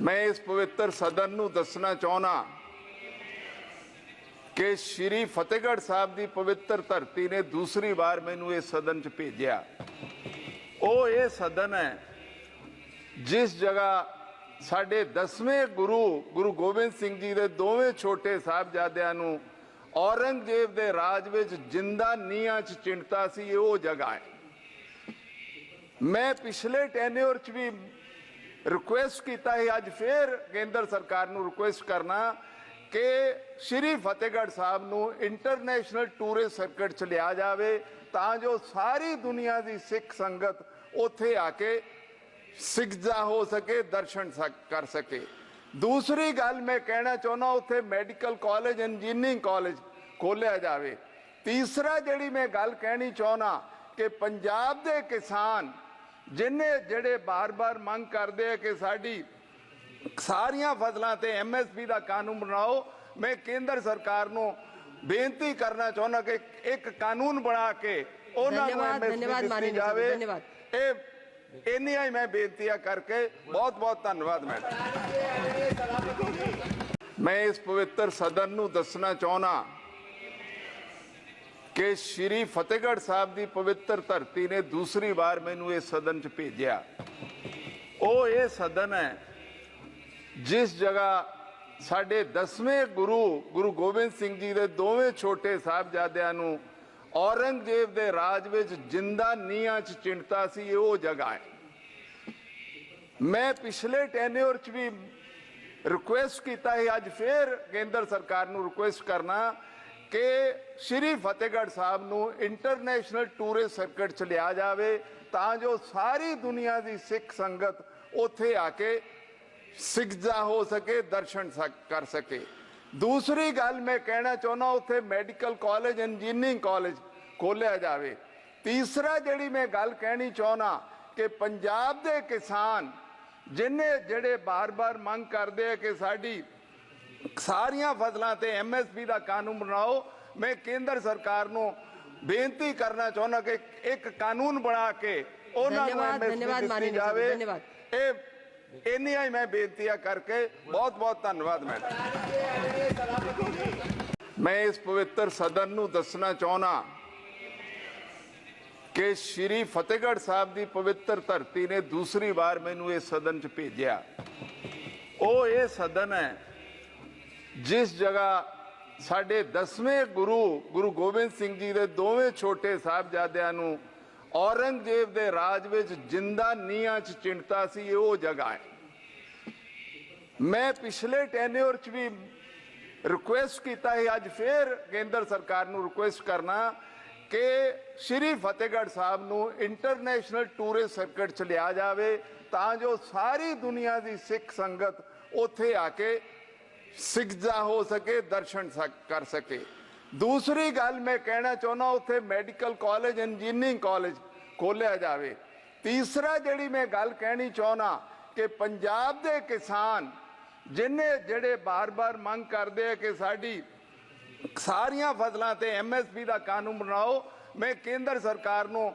ਮੈਂ ਇਸ ਪਵਿੱਤਰ ਸਦਨ ਨੂੰ ਦੱਸਣਾ ਚਾਹਣਾ ਕਿ ਸ਼੍ਰੀ ਫਤਿਹਗੜ੍ਹ ਸਾਹਿਬ ਦੀ ਪਵਿੱਤਰ ਧਰਤੀ ਨੇ ਦੂਸਰੀ ਵਾਰ ਮੈਨੂੰ ਇਸ ਸਦਨ 'ਚ ਭੇਜਿਆ। ਉਹ ਇਹ ਸਦਨ ਹੈ ਜਿਸ ਜਗ੍ਹਾ ਸਾਡੇ 10ਵੇਂ ਗੁਰੂ ਗੁਰੂ ਗੋਬਿੰਦ ਸਿੰਘ ਜੀ ਦੇ ਦੋਵੇਂ ਛੋਟੇ ਸਾਹਿਬਜ਼ਾਦਿਆਂ ਨੂੰ ਔਰੰਗਜ਼ੇਬ ਦੇ ਰਾਜ ਵਿੱਚ ਜਿੰਦਾ ਨੀਹਾਂ 'ਚ ਚਿੰਤਾ ਸੀ, ਇਹ ਉਹ ਜਗ੍ਹਾ ਹੈ। ਮੈਂ ਪਿਛਲੇ ਟੈਨਿਓਰ 'ਚ ਵੀ ਰਿਕੁਐਸਟ ਕੀਤਾ ਹੈ ਅੱਜ ਫੇਰ ਕੇਂਦਰ ਸਰਕਾਰ ਨੂੰ ਰਿਕੁਐਸਟ ਕਰਨਾ ਕਿ ਸ਼੍ਰੀ ਫਤਿਹਗੜ੍ਹ ਸਾਹਿਬ ਨੂੰ ਇੰਟਰਨੈਸ਼ਨਲ ਟੂਰਿਸਟ ਸਰਕਟ 'ਚ ਲਿਆ ਜਾਵੇ ਤਾਂ ਜੋ ਸਾਰੀ ਦੁਨੀਆ ਦੀ ਸਿੱਖ ਸੰਗਤ ਉੱਥੇ ਆ ਕੇ ਸਿੱਖਜਾ ਹੋ ਸਕੇ, ਦਰਸ਼ਨ ਸਕ- ਕਰ ਸਕੇ। ਦੂਸਰੀ ਗੱਲ ਮੈਂ ਕਹਿਣਾ ਚਾਹੁੰਦਾ ਉੱਥੇ ਮੈਡੀਕਲ ਕਾਲਜ ਇੰਜੀਨੀਅਰਿੰਗ ਕਾਲਜ ਖੋਲਿਆ ਜਾਵੇ। ਤੀਸਰਾ ਜਿਹੜੀ ਮੈਂ ਗੱਲ ਕਹਿਣੀ ਚਾਹੁੰਦਾ ਕਿ ਪੰਜਾਬ ਦੇ ਕਿਸਾਨ ਜਿੰਨੇ ਜਿਹੜੇ ਬਾਰ-ਬਾਰ ਮੰਗ ਕਰਦੇ ਆ ਕਿ ਸਾਡੀ ਸਾਰੀਆਂ ਫਸਲਾਂ ਤੇ ਐਮਐਸਪੀ ਦਾ ਕਾਨੂੰਨ ਬਣਾਓ ਮੈਂ ਕੇਂਦਰ ਸਰਕਾਰ ਨੂੰ ਬੇਨਤੀ ਕਰਨਾ ਚਾਹੁੰਦਾ ਕਿ ਇੱਕ ਕਾਨੂੰਨ ਬਣਾ ਕੇ ਉਹਨਾਂ ਨੂੰ ਐਮਐਸਪੀ ਦਿੱਤੀ ਜਾਵੇ। ਇਹ ਇੰਨੀਆਂ ਹੀ ਮੈਂ ਬੇਨਤੀਆਂ ਕਰਕੇ ਬਹੁਤ ਬਹੁਤ ਧੰਨਵਾਦ ਮੈਡਮ। ਮੈਂ ਇਸ ਪਵਿੱਤਰ ਸਦਨ ਨੂੰ ਦੱਸਣਾ ਚਾਹੁੰਦਾ ਕਿ ਸ਼੍ਰੀ ਫਤਿਹਗੜ੍ਹ ਸਾਹਿਬ ਦੀ ਪਵਿੱਤਰ ਧਰਤੀ ਨੇ ਦੂਸਰੀ ਵਾਰ ਮੈਨੂੰ ਇਸ ਸਦਨ 'ਚ ਭੇਜਿਆ। ਉਹ ਇਹ ਸਦਨ ਹੈ ਜਿਸ ਜਗ੍ਹਾ ਸਾਡੇ 10ਵੇਂ ਗੁਰੂ ਗੁਰੂ ਗੋਬਿੰਦ ਸਿੰਘ ਜੀ ਦੇ ਦੋਵੇਂ ਛੋਟੇ ਸਾਹਿਬਜ਼ਾਦਿਆਂ ਨੂੰ ਔਰੰਗਜ਼ੇਬ ਦੇ ਰਾਜ ਵਿੱਚ ਜਿੰਦਾ ਨੀਹਾਂ 'ਚ ਚਿੰਤਾ ਸੀ ਉਹ ਜਗ੍ਹਾ ਹੈ। ਮੈਂ ਪਿਛਲੇ ਟੈਨਿਓਰ 'ਚ ਵੀ ਰਿਕੁਐਸਟ ਕੀਤਾ ਹੈ ਅੱਜ ਫੇਰ ਕੇਂਦਰ ਸਰਕਾਰ ਨੂੰ ਰਿਕੁਐਸਟ ਕਰਨਾ ਕਿ ਸ਼੍ਰੀ ਫਤਿਹਗੜ੍ਹ ਸਾਹਿਬ ਨੂੰ ਇੰਟਰਨੈਸ਼ਨਲ ਟੂਰਿਸਟ ਸਰਕਟ 'ਚ ਲਿਆ ਜਾਵੇ ਤਾਂ ਜੋ ਸਾਰੀ ਦੁਨੀਆ ਦੀ ਸਿੱਖ ਸੰਗਤ ਉੱਥੇ ਆ ਕੇ ਸਿੱਖਜਾ ਹੋ ਸਕੇ, ਦਰਸ਼ਨ ਸਕ- ਕਰ ਸਕੇ। ਦੂਸਰੀ ਗੱਲ ਮੈਂ ਕਹਿਣਾ ਚਾਹੁੰਦਾ, ਉੱਥੇ ਮੈਡੀਕਲ ਕਾਲਜ ਇੰਜੀਨੀਅਰਿੰਗ ਕਾਲਜ ਖੋਲਿਆ ਜਾਵੇ। ਤੀਸਰਾ ਜਿਹੜੀ ਮੈਂ ਗੱਲ ਕਹਿਣੀ ਚਾਹੁੰਦਾ ਕਿ ਪੰਜਾਬ ਦੇ ਕਿਸਾਨ ਜਿਨੇ ਜਿਹੜੇ ਬਾਰ-ਬਾਰ ਮੰਗ ਕਰਦੇ ਆ ਕਿ ਸਾਡੀ ਸਾਰੀਆਂ ਫਸਲਾਂ ਤੇ ਐਮਐਸਪੀ ਦਾ ਕਾਨੂੰਨ ਬਣਾਓ। ਮੈਂ ਕੇਂਦਰ ਸਰਕਾਰ ਨੂੰ ਬੇਨਤੀ ਕਰਨਾ ਚਾਹੁੰਦਾ ਕਿ ਇੱਕ ਕਾਨੂੰਨ ਬਣਾ ਕੇ ਉਹਨਾਂ ਨੂੰ ਐਮਐਸਪੀ ਦਿੱਤੀ ਜਾਵੇ। ਇਹ ਇੰਨੀਆਂ ਹੀ ਮੈਂ ਬੇਨਤੀਆਂ ਕਰਕੇ ਬਹੁਤ ਬਹੁਤ ਧੰਨਵਾਦ ਮੈਂ ਮੈਂ ਇਸ ਪਵਿੱਤਰ ਸਦਨ ਨੂੰ ਦੱਸਣਾ ਚਾਹੁੰਦਾ ਕਿ ਸ਼੍ਰੀ ਫਤਿਹਗੜ੍ਹ ਸਾਹਿਬ ਦੀ ਪਵਿੱਤਰ ਧਰਤੀ ਨੇ ਦੂਸਰੀ ਵਾਰ ਮੈਨੂੰ ਇਸ ਸਦਨ 'ਚ ਭੇਜਿਆ। ਉਹ ਇਹ ਸਦਨ ਹੈ ਜਿਸ ਜਗ੍ਹਾ ਸਾਡੇ 10ਵੇਂ ਗੁਰੂ ਗੁਰੂ ਗੋਬਿੰਦ ਸਿੰਘ ਜੀ ਦੇ ਦੋਵੇਂ ਛੋਟੇ ਸਾਹਿਬਜ਼ਾਦਿਆਂ ਨੂੰ ਔਰੰਗਜ਼ੇਬ ਦੇ ਰਾਜ ਵਿੱਚ ਜਿੰਦਾ ਨੀਹਾਂ 'ਚ ਚਿੰਤਾ ਸੀ ਉਹ ਜਗ੍ਹਾ ਹੈ। ਮੈਂ ਪਿਛਲੇ ਟੈਨਿਓਰ 'ਚ ਵੀ ਰਿਕੁਐਸਟ ਕੀਤਾ ਹੈ ਅੱਜ ਫੇਰ ਕੇਂਦਰ ਸਰਕਾਰ ਨੂੰ ਰਿਕੁਐਸਟ ਕਰਨਾ ਕਿ ਸ਼੍ਰੀ ਫਤਿਹਗੜ੍ਹ ਸਾਹਿਬ ਨੂੰ ਇੰਟਰਨੈਸ਼ਨਲ ਟੂਰਿਸਟ ਸਰਕਟ 'ਚ ਲਿਆ ਜਾਵੇ, ਤਾਂ ਜੋ ਸਾਰੀ ਦੁਨੀਆ ਦੀ ਸਿੱਖ ਸੰਗਤ ਉੱਥੇ ਆ ਕੇ ਸਿੱਖਦਾ ਹੋ ਸਕੇ ਦਰਸ਼ਨ ਕਰ ਸਕੇ। ਦੂਸਰੀ ਗੱਲ ਮੈਂ ਕਹਿਣਾ ਚਾਹੁੰਦਾ ਉੱਥੇ ਮੈਡੀਕਲ ਕਾਲਜ ਇੰਜੀਨੀਅਰਿੰਗ ਕਾਲਜ ਖੋਲਿਆ ਜਾਵੇ। ਤੀਸਰਾ ਜਿਹੜੀ ਮੈਂ ਗੱਲ ਕਹਿਣੀ ਚਾਹੁੰਦਾ ਕਿ ਪੰਜਾਬ ਦੇ ਕਿਸਾਨ ਜਿਨੇ ਜਿਹੜੇ ਬਾਰ-ਬਾਰ ਮੰਗ ਕਰਦੇ ਆ ਕਿ ਸਾਡੀ ਸਾਰੀਆਂ ਫਸਲਾਂ ਤੇ ਐਮਐਸਪੀ ਦਾ ਕਾਨੂੰਨ ਬਣਾਓ ਮੈਂ ਕੇਂਦਰ ਸਰਕਾਰ ਨੂੰ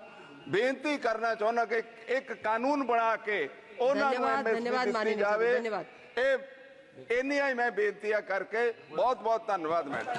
ਬੇਨਤੀ ਕਰਨਾ ਚਾਹੁੰਦਾ ਕਿ ਇੱਕ ਕਾਨੂੰਨ ਬਣਾ ਕੇ ਉਹਨਾਂ ਨੂੰ ਐਮਐਸਪੀ ਦਿੱਤੀ ਜਾਵੇ। ਇਹ ਇੰਨੀਆਂ ਹੀ ਮੈਂ ਬੇਨਤੀਆਂ ਕਰਕੇ ਬਹੁਤ ਬਹੁਤ ਧੰਨਵਾਦ ਮੈਡਮ।